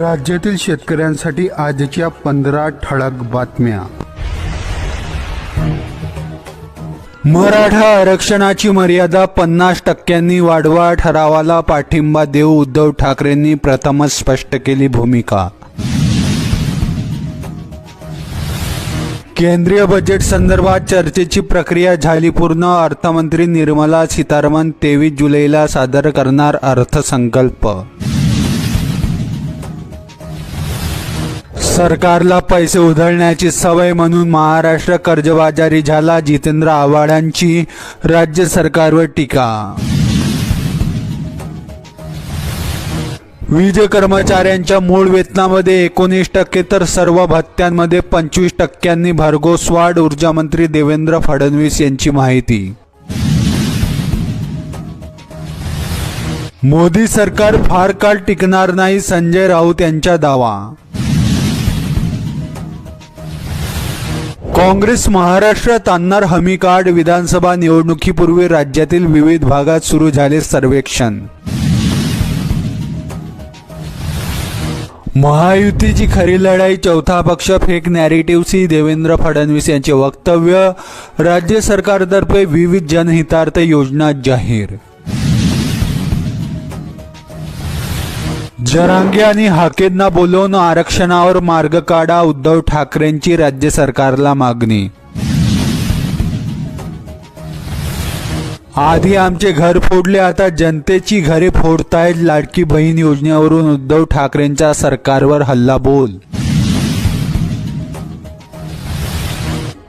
राज्यातील शेतकऱ्यांसाठी आजच्या पंधरा ठळक बातम्या. मराठा आरक्षणाची मर्यादा पन्नास टक्क्यांनी वाढवा ठरावाला पाठिंबा देऊ उद्धव ठाकरेंनी प्रथमच स्पष्ट केली भूमिका. केंद्रीय बजेट संदर्भात चर्चेची प्रक्रिया झाली पूर्ण अर्थमंत्री निर्मला सीतारामन तेवीस जुलैला सादर करणार अर्थसंकल्प. सरकारला पैसे उधळण्याची सवय म्हणून महाराष्ट्र कर्जबाजारी झाला जितेंद्र आव्हाडांची राज्य सरकारवर टीका. वीज कर्मचाऱ्यांच्या मूळ वेतनामध्ये एकोणीस टक्के तर सर्व भत्त्यांमध्ये पंचवीस टक्क्यांनी भरघोस वाढ ऊर्जामंत्री देवेंद्र फडणवीस यांची माहिती. मोदी सरकार फार काळ टिकणार नाही संजय राऊत यांचा दावा. काँग्रेस महाराष्ट्रात आणणार हमी कार्ड विधानसभा निवडणुकीपूर्वी राज्यातील विविध भागात सुरू झाले सर्वेक्षण. महायुतीची खरी लढाई चौथा पक्ष फेक नॅरेटिव्हशी देवेंद्र फडणवीस यांचे वक्तव्य राज्य सरकारतर्फे विविध जनहितार्थ योजना जाहीर. जरांगे आणि हाकेदना बोलवून आरक्षणावर मार्ग काढा उद्धव ठाकरेंची राज्य सरकारला मागणी. आधी आमचे घर फोडले आता जनतेची घरे फोडतायत लाडकी बहीण योजनेवरून उद्धव ठाकरेंच्या सरकारवर हल्ला बोल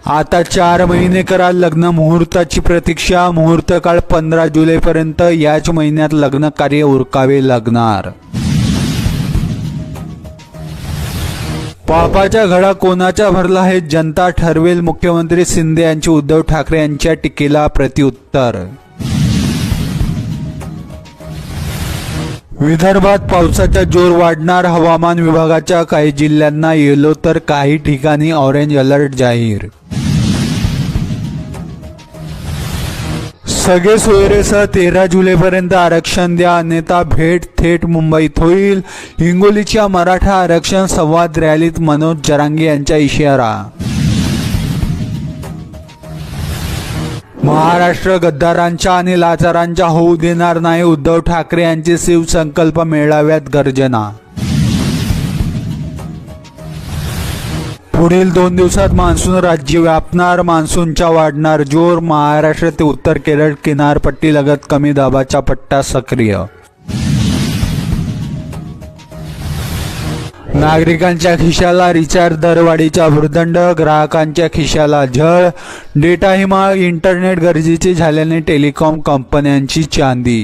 आता चार महिने करा लग्न मुहूर्ताची प्रतीक्षा मुहूर्त काळ पंधरा जुलैपर्यंत याच महिन्यात लग्न कार्य उरकावे लागणार. पापाच्या घडा कोणाच्या भरला हे जनता ठरवेल. मुख्यमंत्री शिंदे यांची उद्धव ठाकरे यांच्या टीकेला प्रत्युत्तर. विदर्भात पावसाचा जोर वाढणार हवामान विभागाच्या काही जिल्ह्यांना येलो तर काही ठिकाणी ऑरेंज अलर्ट जाहीर. सगळे सोयरेसह तेरा जुलैपर्यंत आरक्षण द्या अन्यथा भेट थेट मुंबईत होईल. हिंगोलीच्या मराठा आरक्षण संवाद रॅलीत मनोज जरांगे यांचा इशारा. महाराष्ट्र गद्दारांच्या आणि लाचारांच्या होऊ देणार नाही उद्धव ठाकरे यांची शिवसंकल्प मेळाव्यात गर्जना. पुढील दोन दिवसात मान्सून राज्य व्यापणार मान्सूनचा वाढणार जोर महाराष्ट्र ते उत्तर केरळ किनारपट्टी लगत कमी दाबाचा पट्टा सक्रिय. नागरिकांच्या खिशाला रिचार्ज दरवाढीचा भूर्दंड ग्राहकांच्या खिशाला झळ डेटा हिमा इंटरनेट गरजेचे झाल्याने टेलिकॉम कंपन्यांची चांदी.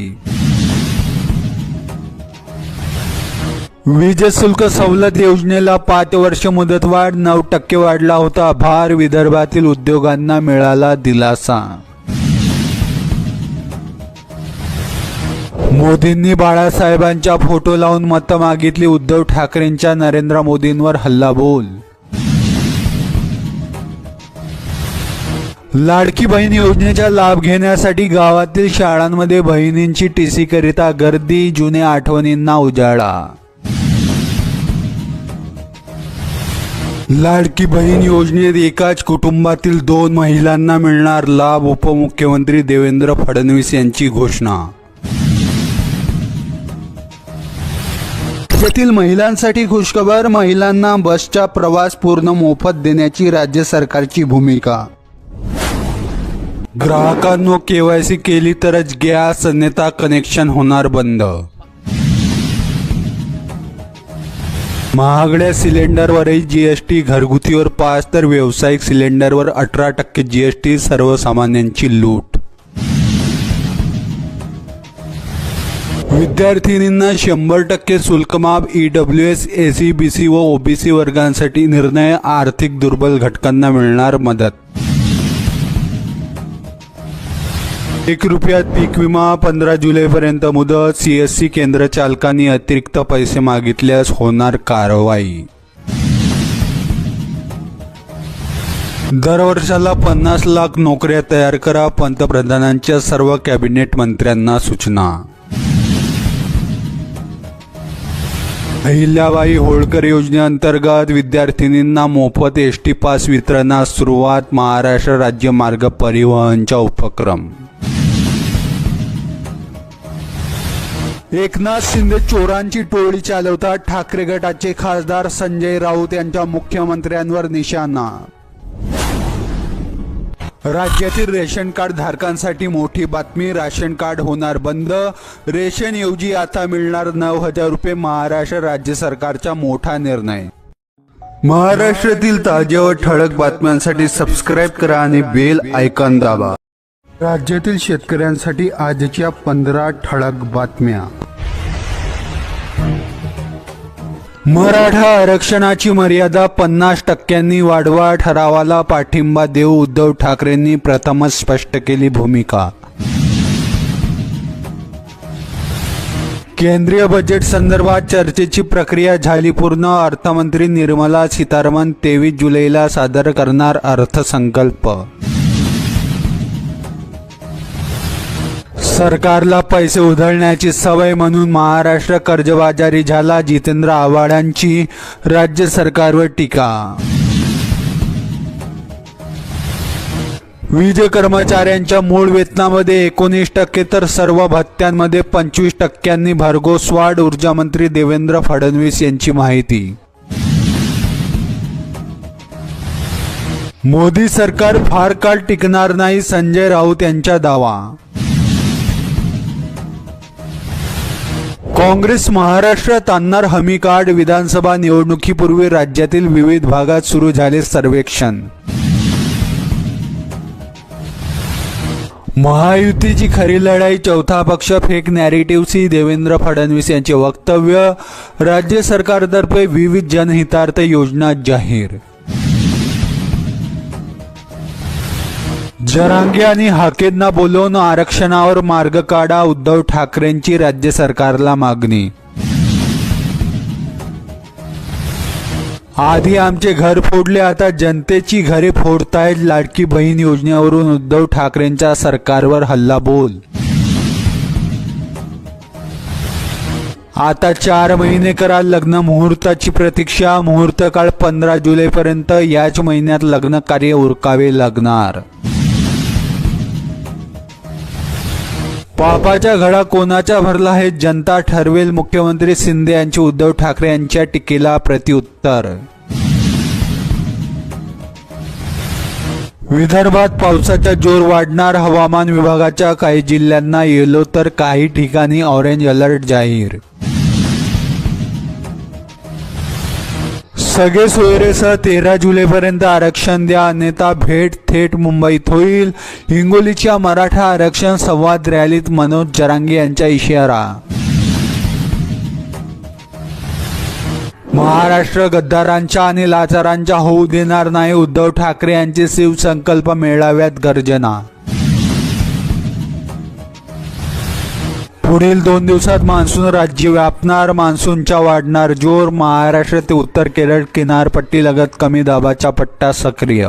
वीज शुल्क सवलत योजनेला पाच वर्ष मुदतवाढ नऊ टक्के वाढला होता. भार विदर्भातील उद्योगांना मिळाला दिलासा. मोदींनी बाळासाहेबांच्या फोटो लावून मतं मागितली. उद्धव ठाकरेंच्या नरेंद्र मोदींवर हल्लाबोल. लाडकी बहीण योजनेचा लाभ घेण्यासाठी गावातील शाळांमध्ये बहिणींची टीसी करिता गर्दी जुन्या आठवणींना उजाळा. लाडकी बहीण योजनेत एकाच कुटुंबातील दोन महिलांना मिळणार लाभ उपमुख्यमंत्री देवेंद्र फडणवीस यांची घोषणा. राज्यातील महिलांसाठी खुशखबर महिलांना बसचा प्रवास पूर्ण मोफत देण्याची राज्य सरकारची भूमिका. ग्राहकांनो केवायसी केली तरच गॅस अन्यथा कनेक्शन होणार बंद. महागड्या सिलेंडरवरही जीएसटी घरगुतीवर पाच तर व्यावसायिक सिलेंडरवर अठरा टक्के जीएसटी सर्वसामान्यांची लूट. विद्यार्थिनींना शंभर टक्के शुल्कमाफ E W S A C B C व ओबीसी वर्गांसाठी निर्णय आर्थिक दुर्बल घटकांना मिळणार मदत. एक रुपयात पीक विमा पंधरा जुलैपर्यंत मुदत सी एस सी केंद्र चालकांनी अतिरिक्त पैसे मागितल्यास होणार कारवाई. दरवर्षाला पन्नास लाख नोकऱ्या तयार करा पंतप्रधानांच्या सर्व कॅबिनेट मंत्र्यांना सूचना. अहिल्याबाई होळकर योजनेअंतर्गत विद्यार्थिनींना मोफत एस टी पास वितरणास सुरुवात महाराष्ट्र राज्य मार्ग परिवहनचा उपक्रम. एकनाथ शिंदे चोरांची टोळी चालवतात ठाकरे गटाचे खासदार संजय राऊत यांच्या मुख्यमंत्र्यांवर निशाणा. राज्यातील रेशन कार्ड धारकांसाठी मोठी बातमी राशन कार्ड होणार बंद. रेशन ऐवजी आता मिळणार नऊ हजार रुपये महाराष्ट्र राज्य सरकारचा मोठा निर्णय. महाराष्ट्रातील ताज्या व ठळक बातम्यांसाठी सबस्क्राईब करा आणि बेल आयकॉन दाबा. राज्यातील शेतकऱ्यांसाठी आजच्या पंधरा ठळक बातम्या. मराठा आरक्षणाची मर्यादा पन्नास टक्क्यांनी वाढवा ठरावाला पाठिंबा देऊ उद्धव ठाकरेंनी प्रथमच स्पष्ट केली भूमिका. केंद्रीय बजेट संदर्भात चर्चेची प्रक्रिया झाली पूर्ण अर्थमंत्री निर्मला सीतारामन तेवीस जुलैला सादर करणार अर्थसंकल्प. सरकारला पैसे उधळण्याची सवय म्हणून महाराष्ट्र कर्जबाजारी झाला जितेंद्र आव्हाडांची राज्य सरकारवर टीका. वीज कर्मचाऱ्यांच्या मूळ वेतनामध्ये एकोणीस टक्के तर सर्व भत्त्यांमध्ये पंचवीस टक्क्यांनी भरघोस वाढ ऊर्जा मंत्री देवेंद्र फडणवीस यांची माहिती. मोदी सरकार फार काळ टिकणार नाही संजय राऊत यांचा दावा. काँग्रेस महाराष्ट्रात आणणार हमी कार्ड विधानसभा निवडणुकीपूर्वी राज्यातील विविध भागात सुरू झाले सर्वेक्षण. महायुतीची खरी लढाई चौथा पक्ष फेक नॅरेटिव्हची देवेंद्र फडणवीस यांचे वक्तव्य राज्य सरकारतर्फे विविध जनहितार्थ योजना जाहीर. जरांगे आणि हाकेंना बोलवून आरक्षणावर मार्ग काढा उद्धव ठाकरेंची राज्य सरकारला मागणी. आधी आमचे घर फोडले आता जनतेची घरे फोडतायत लाडकी बहीण योजनेवरून उद्धव ठाकरेंच्या सरकारवर हल्ला बोल आता चार महिने करा लग्न मुहूर्ताची प्रतीक्षा मुहूर्त काळ पंधरा जुलैपर्यंत याच महिन्यात लग्न कार्य उरकावे लागणार. पापाच्या घडा कोणाचा भरला हे जनता ठरवेल. मुख्यमंत्री शिंदे यांची उद्धव ठाकरे यांच्या टीकेला प्रत्युत्तर. विदर्भात पावसाचा जोर वाढणार हवामान विभागाच्या काही जिल्ह्यांना येलो तर काही ठिकाणी ऑरेंज अलर्ट जाहीर. सगळे सोयरेसह तेरा जुलैपर्यंत आरक्षण द्या अन्यथा भेट थेट मुंबईत होईल. हिंगोलीच्या मराठा आरक्षण संवाद रॅलीत मनोज जरांगे यांचा इशारा. महाराष्ट्र गद्दारांच्या आणि लाचारांच्या होऊ देणार नाही उद्धव ठाकरे यांचे शिवसंकल्प मेळाव्यात गर्जना. पुढील दोन दिवसात मान्सून राज्य व्यापणार मान्सूनचा वाढणार जोर महाराष्ट्र ते उत्तर केरळ किनारपट्टी लगत कमी दाबाचा पट्टा सक्रिय.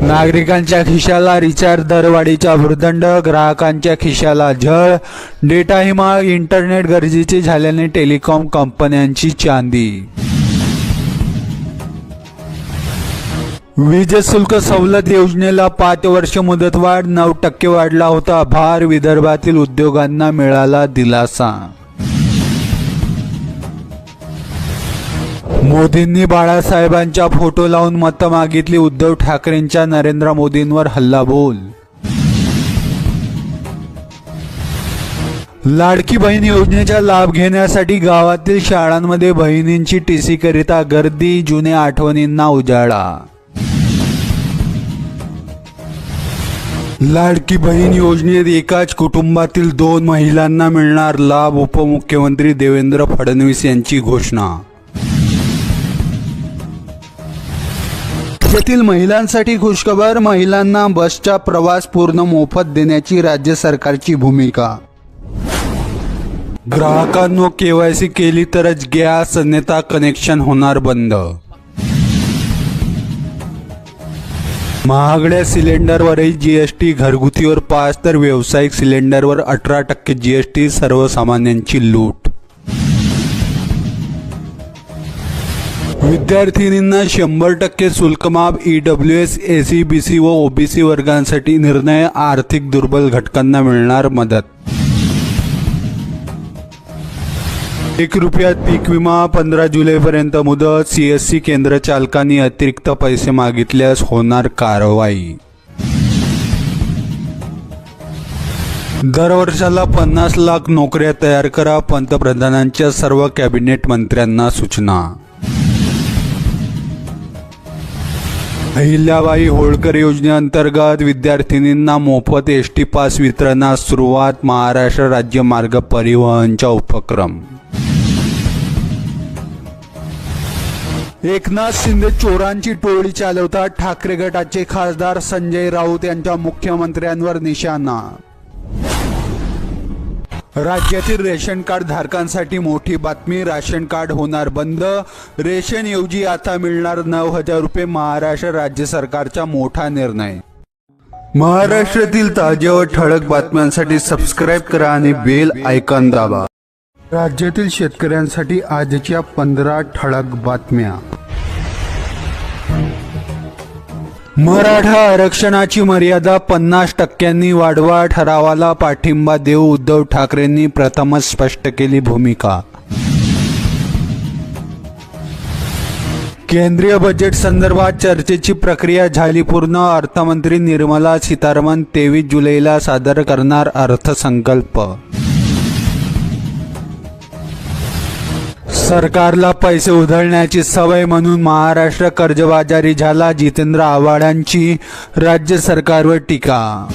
नागरिकांच्या खिशाला रिचार्ज दरवाढीचा भूर्दंड ग्राहकांच्या खिशाला झळ. डेटा हिमा इंटरनेट गरजेचे झाल्याने टेलिकॉम कंपन्यांची चांदी. वीज शुल्क सवलत योजनेला पाच वर्ष मुदतवाढ नऊ टक्के वाढला होता. भार विदर्भातील उद्योगांना मिळाला दिलासा. मोदींनी बाळासाहेबांच्या फोटो लावून मतं मागितली. उद्धव ठाकरेंच्या नरेंद्र मोदींवर हल्लाबोल. लाडकी बहीण योजनेचा लाभ घेण्यासाठी गावातील शाळांमध्ये बहिणींची टीसी करिता गर्दी जुन्या आठवणींना उजाळा. लाडकी बहीण योजनेत एकाच कुटुंबातील दोन महिलांना मिळणार लाभ उपमुख्यमंत्री देवेंद्र फडणवीस यांची घोषणा. राज्यातील महिलांसाठी खुशखबर महिलांना बसचा प्रवास पूर्ण मोफत देण्याची राज्य सरकारची भूमिका. ग्राहकांनो केवायसी केली तरच गॅस अन्यथा कनेक्शन होणार बंद. महागड्या सिलेंडरवरही जी एस टी घरगुतीवर पाच तर व्यावसायिक सिलेंडरवर अठरा टक्के जी एस टी सर्वसामान्यांची लूट. विद्यार्थिनींना शंभर टक्के शुल्क माफ E W S A C B C व ओबीसी वर्गांसाठी निर्णय आर्थिक दुर्बल घटकांना मिळणार मदत. एक रुपयात पीक विमा पंधरा जुलैपर्यंत मुदत. सीएससी केंद्र चालकांनी अतिरिक्त पैसे मागितल्यास होणार कारवाई. दरवर्षाला पन्नास लाख नोकऱ्या तयार करा पंतप्रधानांच्या सर्व कॅबिनेट मंत्र्यांना सूचना. अहिल्याबाई होळकर योजनेअंतर्गत विद्यार्थिनींना मोफत एस टी पास वितरणास सुरुवात महाराष्ट्र राज्य मार्ग परिवहनचा उपक्रम. एकनाथ शिंदे चोरांची टोळी चालवतात ठाकरे गटाचे खासदार संजय राऊत यांच्या मुख्यमंत्र्यांवर निशाणा. राज्यातील रेशन कार्ड धारकांसाठी मोठी बातमी राशन कार्ड होणार बंद. रेशन ऐवजी आता मिळणार नऊ हजार रुपये महाराष्ट्र राज्य सरकारचा मोठा निर्णय. महाराष्ट्रातील ताज्या व ठळक बातम्यांसाठी सबस्क्राईब करा आणि बेल आयकॉन दाबा. राज्यातील शेतकऱ्यांसाठी आजच्या पंधरा ठळक बातम्या. मराठा आरक्षणाची मर्यादा पन्नास टक्क्यांनी वाढवा ठरावाला पाठिंबा देऊ उद्धव ठाकरेंनी प्रथमच स्पष्ट केली भूमिका. केंद्रीय बजेट संदर्भात चर्चेची प्रक्रिया झाली पूर्ण अर्थमंत्री निर्मला सीतारामन तेवीस जुलैला सादर करणार अर्थसंकल्प. सरकारला पैसे उधळण्याची सवय म्हणून महाराष्ट्र कर्जबाजारी झाला जितेंद्र आव्हाडांची राज्य सरकारवर टीका.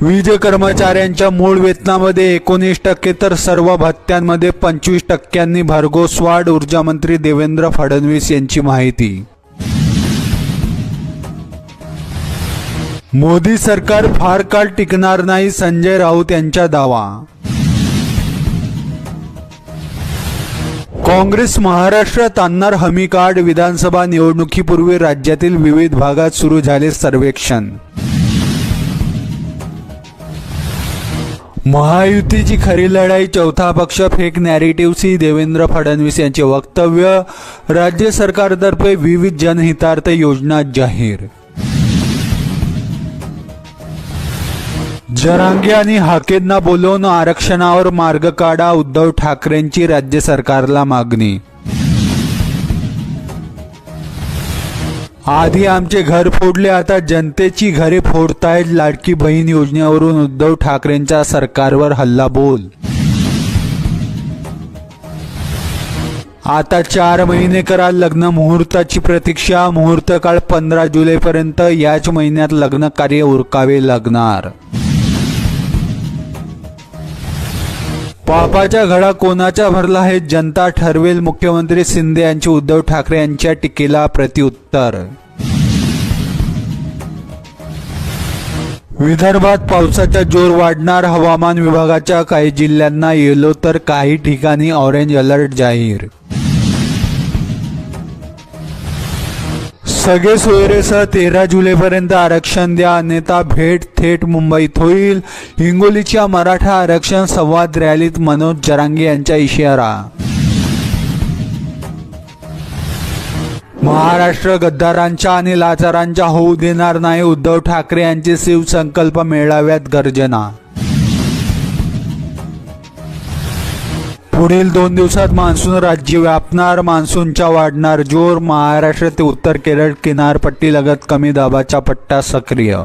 वीज कर्मचाऱ्यांच्या मूळ वेतनामध्ये एकोणीस टक्के तर सर्व भत्त्यांमध्ये पंचवीस टक्क्यांनी भरघोस वाढ ऊर्जामंत्री देवेंद्र फडणवीस यांची माहिती. मोदी सरकार फार काळ टिकणार नाही संजय राऊत यांचा दावा. काँग्रेस महाराष्ट्रात आणणार हमी कार्ड विधानसभा निवडणुकीपूर्वी राज्यातील विविध भागात सुरू झाले सर्वेक्षण. महायुतीची खरी लढाई चौथा पक्ष फेक नॅरेटिव्हशी देवेंद्र फडणवीस यांचे वक्तव्य राज्य सरकारतर्फे विविध जनहितार्थ योजना जाहीर. जरांगे आणि हाकेंना बोलवून आरक्षणावर मार्ग काढा उद्धव ठाकरेंची राज्य सरकारला मागणी. आधी आमचे घर फोडले आता जनतेची घरे फोडतायत लाडकी बहीण योजनेवरून उद्धव ठाकरेंच्या सरकारवर हल्ला बोल आता चार महिने करा लग्न मुहूर्ताची प्रतीक्षा मुहूर्त काळ पंधरा जुलैपर्यंत याच महिन्यात लग्न कार्य उरकावे लागणार. पापाच्या घडा कोणाचा भरला हे जनता ठरवेल. मुख्यमंत्री शिंदे यांचे उद्धव ठाकरे यांच्या टीकेला प्रत्युत्तर. विदर्भात पावसाचा जोर वाढणार हवामान विभागाच्या काही जिल्ह्यांना येलो तर काही ठिकाणी ऑरेंज अलर्ट जाहीर. सगळे सोयरेसह तेरा जुलैपर्यंत आरक्षण द्या अन्यथा भेट थेट मुंबईत होईल. हिंगोलीच्या मराठा आरक्षण संवाद रॅलीत मनोज जरांगे यांचा इशारा. महाराष्ट्र गद्दारांच्या आणि लाचारांच्या होऊ देणार नाही उद्धव ठाकरे यांची शिवसंकल्प मेळाव्यात गर्जना. पुढील दोन दिवसात मान्सून राज्य व्यापणार मान्सूनचा वाढणार जोर महाराष्ट्र ते उत्तर केरळ किनारपट्टी लगत कमी दाबाचा पट्टा सक्रिय.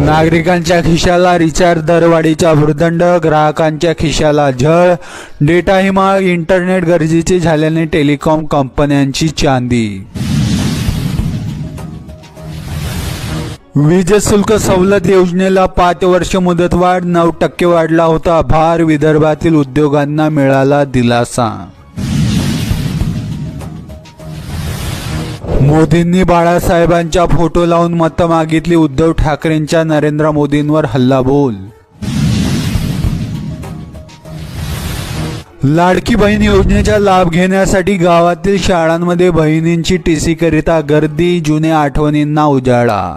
नागरिकांच्या खिशाला रिचार्ज दरवाढीचा भूर्दंड ग्राहकांच्या खिशाला झळ डेटा हिमाळ इंटरनेट गरजेचे झाल्याने टेलिकॉम कंपन्यांची चांदी. वीज शुल्क सवलत योजनेला पाच वर्ष मुदतवाढ नऊ टक्के वाढला होता भार विदर्भातील उद्योगांना मिळाला दिलासा. मोदींनी बाळासाहेबांच्या फोटो लावून मतं मागितली उद्धव ठाकरेंच्या नरेंद्र मोदींवर हल्लाबोल. लाडकी बहीण योजनेचा लाभ घेण्यासाठी गावातील शाळांमध्ये बहिणींची टीसी करिता गर्दी जुन्या आठवणींना उजाळा.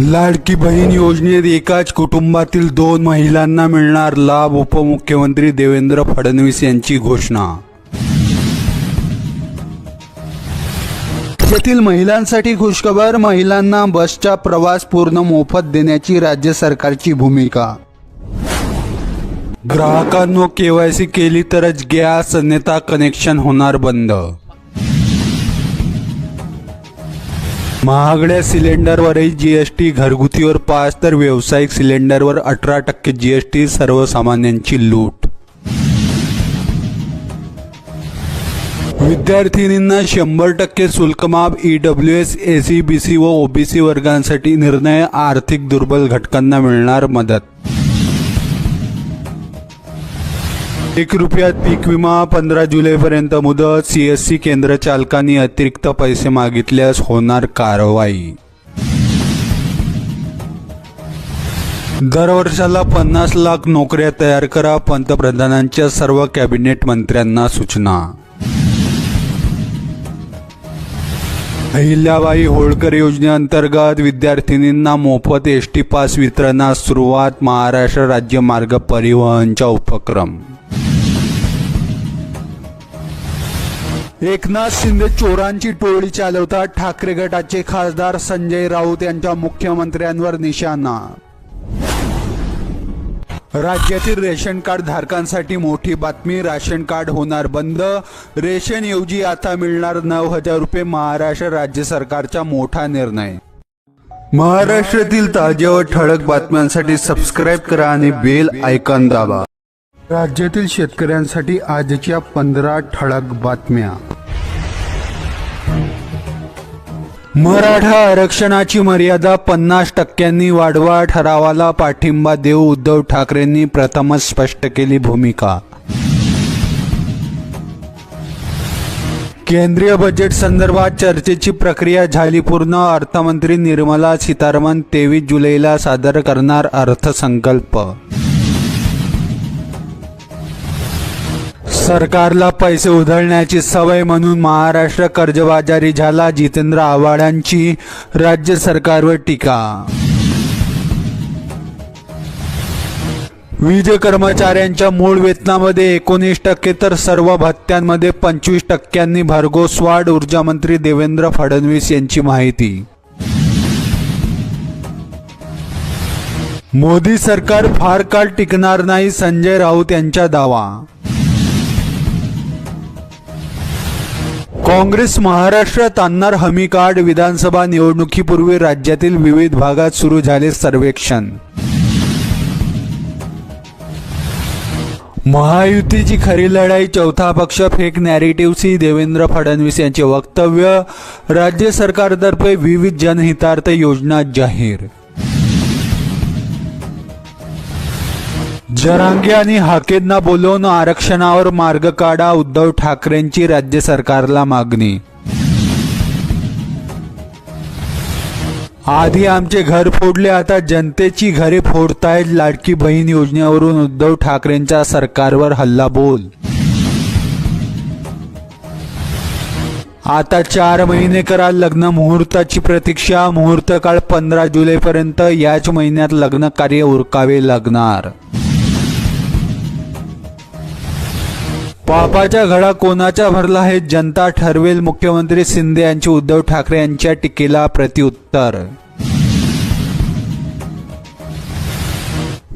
लाडकी बहीण योजनेत एकाच कुटुंबातील दोन महिलांना मिळणार लाभ उपमुख्यमंत्री देवेंद्र फडणवीस यांची घोषणा. राज्यातील महिलांसाठी खुशखबर महिलांना बसचा प्रवास पूर्ण मोफत देण्याची राज्य सरकारची भूमिका. ग्राहकांनो केवायसी केली तरच गॅस अन्यथा कनेक्शन होणार बंद. महागड्या सिलेंडरवरही जीएसटी घरगुतीवर पाच तर व्यावसायिक सिलेंडरवर अठरा टक्के जीएसटी सर्वसामान्यांची लूट. विद्यार्थिनींना शंभर टक्के शुल्कमाफ W S A C B C व ओबीसी वर्गांसाठी निर्णय आर्थिक दुर्बल घटकांना मिळणार मदत. एक रुपयात पीक विमा पंधरा जुलैपर्यंत मुदत सीएससी केंद्र चालकांनी अतिरिक्त पैसे मागितल्यास होणार कारवाई. दरवर्षाला पन्नास लाख नोकऱ्या तयार करा पंतप्रधानांच्या सर्व कॅबिनेट मंत्र्यांना सूचना. अहिल्याबाई होळकर योजनेअंतर्गत विद्यार्थिनींना मोफत एस टी पास वितरणास सुरुवात महाराष्ट्र राज्य मार्ग परिवहनचा उपक्रम. एकनाथ शिंदे चोरांची टोळी चालवतात ठाकरे गटाचे खासदार संजय राऊत यांच्या मुख्यमंत्र्यांवर निशाणा. राज्यातील रेशन कार्ड धारकांसाठी मोठी बातमी राशन कार्ड होणार बंद. रेशन ऐवजी आता मिळणार नऊ हजार रुपये महाराष्ट्र राज्य सरकारचा मोठा निर्णय. महाराष्ट्रातील ताज्या व ठळक बातम्यांसाठी सबस्क्राईब करा आणि बेल आयकॉन दाबा. राज्यातील शेतकऱ्यांसाठी आजच्या पंधरा ठळक बातम्या. मराठा आरक्षणाची मर्यादा पन्नास टक्क्यांनी वाढवा ठरावाला पाठिंबा देऊ उद्धव ठाकरेंनी प्रथमच स्पष्ट केली भूमिका. केंद्रीय बजेट संदर्भात चर्चेची प्रक्रिया झाली पूर्ण अर्थमंत्री निर्मला सीतारामन तेवीस जुलैला सादर करणार अर्थसंकल्प. सरकारला पैसे उधळण्याची सवय म्हणून महाराष्ट्र कर्जबाजारी झाला जितेंद्र आव्हाडांची राज्य सरकारवर टीका. वीज कर्मचाऱ्यांच्या मूळ वेतनामध्ये एकोणीस टक्के तर सर्व भत्त्यांमध्ये पंचवीस टक्क्यांनी भरघोस वाढ ऊर्जा मंत्री देवेंद्र फडणवीस यांची माहिती. मोदी सरकार फार काळ टिकणार नाही संजय राऊत यांचा दावा. काँग्रेस महाराष्ट्रात आणणार हमी कार्ड विधानसभा निवडणुकीपूर्वी राज्यातील विविध भागात सुरू झाले सर्वेक्षण. महायुतीची खरी लढाई चौथा पक्ष फेक नॅरेटिव्हशी देवेंद्र फडणवीस यांचे वक्तव्य राज्य सरकारतर्फे विविध जनहितार्थ योजना जाहीर. जरांगे आणि हाकेदना बोलवून आरक्षणावर मार्ग काढा उद्धव ठाकरेंची राज्य सरकारला मागणी. आधी आमचे घर फोडले आता जनतेची घरे फोडतायत लाडकी बहीण योजनेवरून उद्धव ठाकरेंच्या सरकारवर हल्ला बोल आता चार महिने करा लग्न मुहूर्ताची प्रतीक्षा मुहूर्त काळ पंधरा जुलैपर्यंत याच महिन्यात लग्न कार्य उरकावे लागणार. पापाच्या घडा कोणाचा भरला हे जनता ठरवेल. मुख्यमंत्री शिंदे यांचे उद्धव ठाकरे यांच्या टीकेला प्रत्युत्तर.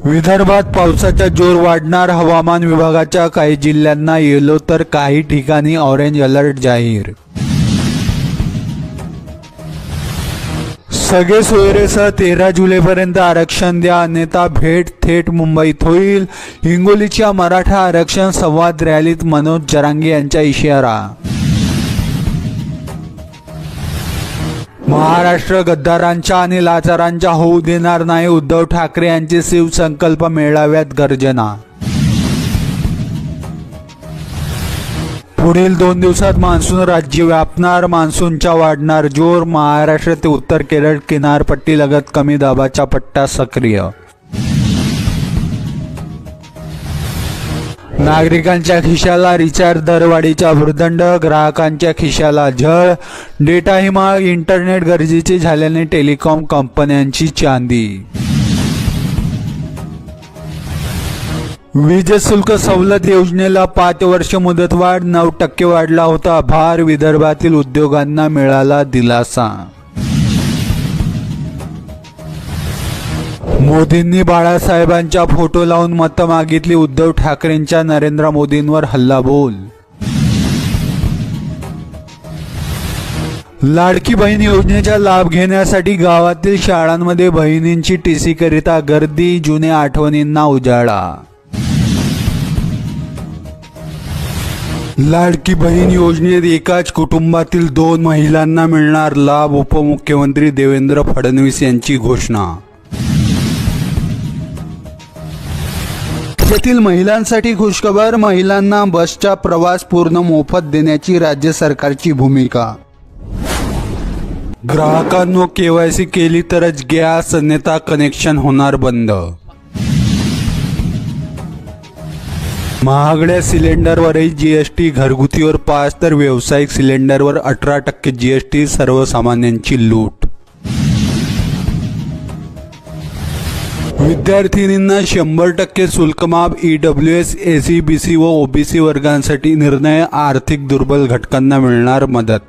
विदर्भात पावसाचा जोर वाढणार हवामान विभागाच्या काही जिल्ह्यांना येलो तर काही ठिकाणी ऑरेंज अलर्ट जाहीर. सगळे सोयरेसह तेरा जुलैपर्यंत आरक्षण द्या अन्यथा भेट थेट मुंबईत होईल. हिंगोलीच्या मराठा आरक्षण संवाद रॅलीत मनोज जरांगे यांचा इशारा. महाराष्ट्र गद्दारांच्या आणि लाचारांच्या होऊ देणार नाही उद्धव ठाकरे यांची शिवसंकल्प मेळाव्यात गर्जना. पुढील दोन दिवसात मान्सून राज्य व्यापणार मान्सूनच्या वाढणार जोर. महाराष्ट्र ते उत्तर केरळ किनारपट्टीलगत कमी दाबाचा पट्टा सक्रिय. नागरिकांच्या खिशाला रिचार्ज दरवाढीचा भूर्दंड ग्राहकांच्या खिशाला झळ. डेटाही महाग इंटरनेट गरजेचे झाल्याने टेलिकॉम कंपन्यांची चांदी. वीज शुल्क सवलत योजनेला पाच वर्ष मुदतवाढ नऊ टक्के वाढला होता. भार विदर्भातील उद्योगांना मिळाला दिलासा. मोदींनी बाळासाहेबांच्या फोटो लावून मतं मागितली. उद्धव ठाकरेंच्या नरेंद्र मोदींवर हल्लाबोल. लाडकी बहीण योजनेचा लाभ घेण्यासाठी गावातील शाळांमध्ये बहिणींची टीसी करिता गर्दी जुन्या आठवणींना उजाळा. लाडकी बहीण योजनेत एकाच कुटुंबातील दोन महिलांना मिळणार लाभ उपमुख्यमंत्री देवेंद्र फडणवीस यांची घोषणा. राज्यातील महिलांसाठी खुशखबर महिलांना बसचा प्रवास पूर्ण मोफत देण्याची राज्य सरकारची भूमिका. ग्राहकांनो केवायसी केली तरच गॅस अन्यथा कनेक्शन होणार बंद. महागड्या सिलेंडरवरही जी एस टी घरगुतीवर पाच तर व्यावसायिक सिलेंडरवर अठरा टक्के जी एस टी सर्वसामान्यांची लूट. विद्यार्थिनींना शंभर टक्के शुल्कमाप E W S A C B C व ओबीसी वर्गांसाठी निर्णय आर्थिक दुर्बल घटकांना मिळणार मदत.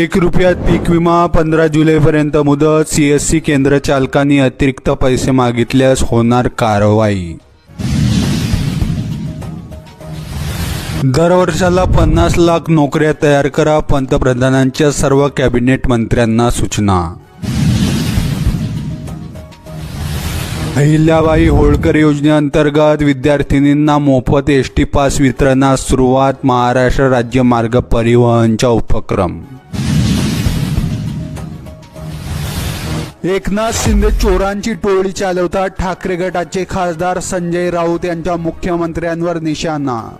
एक रुपयात पीक विमा पंधरा जुलैपर्यंत मुदत सीएससी केंद्र चालकांनी अतिरिक्त पैसे मागितल्यास होणार कारवाई. दरवर्षाला पन्नास लाख नोकऱ्या तयार करा पंतप्रधानांच्या सर्व कॅबिनेट मंत्र्यांना सूचना. अहिल्याबाई होळकर योजनेअंतर्गत विद्यार्थिनींना मोफत एस टी पास वितरणास सुरुवात महाराष्ट्र राज्य मार्ग परिवहनचा उपक्रम. एकनाथ शिंदे चोरांची टोळी चालवतात ठाकरे गटाचे खासदार संजय राऊत यांच्या मुख्यमंत्र्यांवर निशाणा.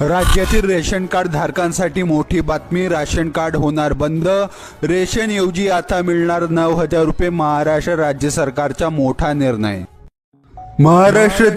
राज्यातील रेशन कार्ड धारकांसाठी मोठी बातमी राशन कार्ड होणार बंद. रेशन ऐवजी आता मिळणार नऊ हजार रुपये महाराष्ट्र राज्य सरकारचा मोठा निर्णय. महाराष्ट्रातील